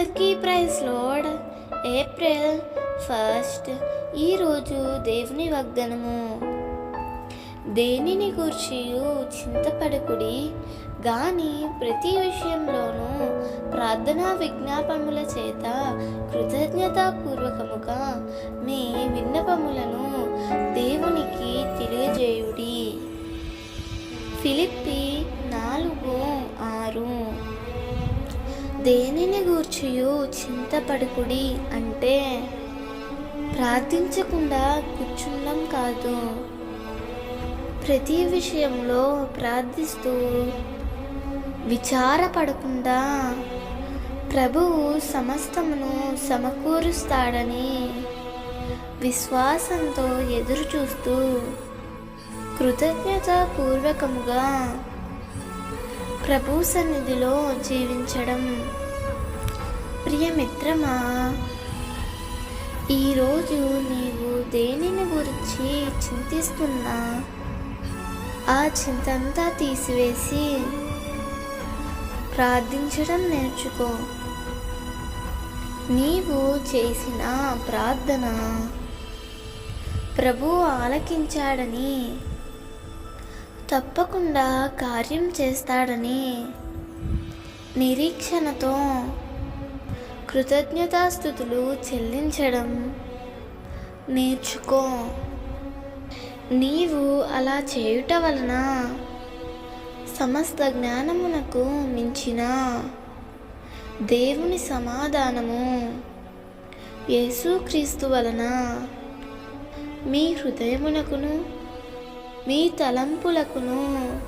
అందరికీ praise load. April first ఈరోజు దేవుని వాగ్దానము. దేనిని గూర్చియు చింతపడకుడి గాని ప్రతి విషయంలోనూ ప్రార్థనా విజ్ఞాపముల చేత కృతజ్ఞతాపూర్వకముగా మీ విన్నపములను దేవునికి తెలియజేయుడి. ఫిలిప్పి దేనిని గూర్చియు చింతపడుకుడి అంటే ప్రార్థించకుండా కూర్చుండం కాదు. ప్రతి విషయంలో ప్రార్థిస్తూ విచారపడకుండా ప్రభువు సమస్తమును సమకూరుస్తాడని విశ్వాసంతో ఎదురు చూస్తూ కృతజ్ఞతాపూర్వకముగా ప్రభు సన్నిధిలో జీవించడం. ప్రియమిత్రమా ఈరోజు నీవు దేనిని గురించి చింతిస్తున్నా? ఆ చింతంతా తీసివేసి ప్రార్థించడం నేర్చుకో. నీవు చేసిన ప్రార్థన ప్రభు ఆలకించాడని తప్పకుండా కార్యం చేస్తాడని నిరీక్షణతో కృతజ్ఞతాస్థుతులు చెల్లించడం నేర్చుకో. నీవు అలా చేయుట వలన సమస్త జ్ఞానమునకు మించిన దేవుని సమాధానము యేసుక్రీస్తు వలన మీ హృదయమునకును మీ తలంపులకును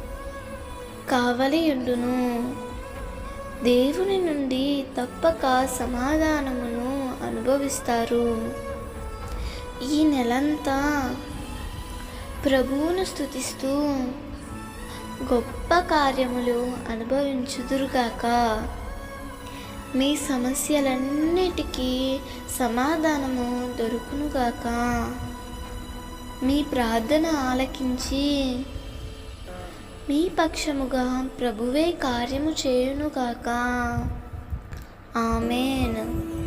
కావలియుండును దేవుని నుండి తప్పక సమాధానమును అనుభవిస్తారు. ఈ నెలంతా ప్రభువును స్థుతిస్తూ గొప్ప కార్యములు అనుభవించుదురుగాక. మీ సమస్యలన్నిటికీ సమాధానము దొరుకునుగాక. మీ ప్రార్థన ఆలకించి మీ పక్షముగా ప్రభువే కార్యము చేయునుగాక. ఆమెన్.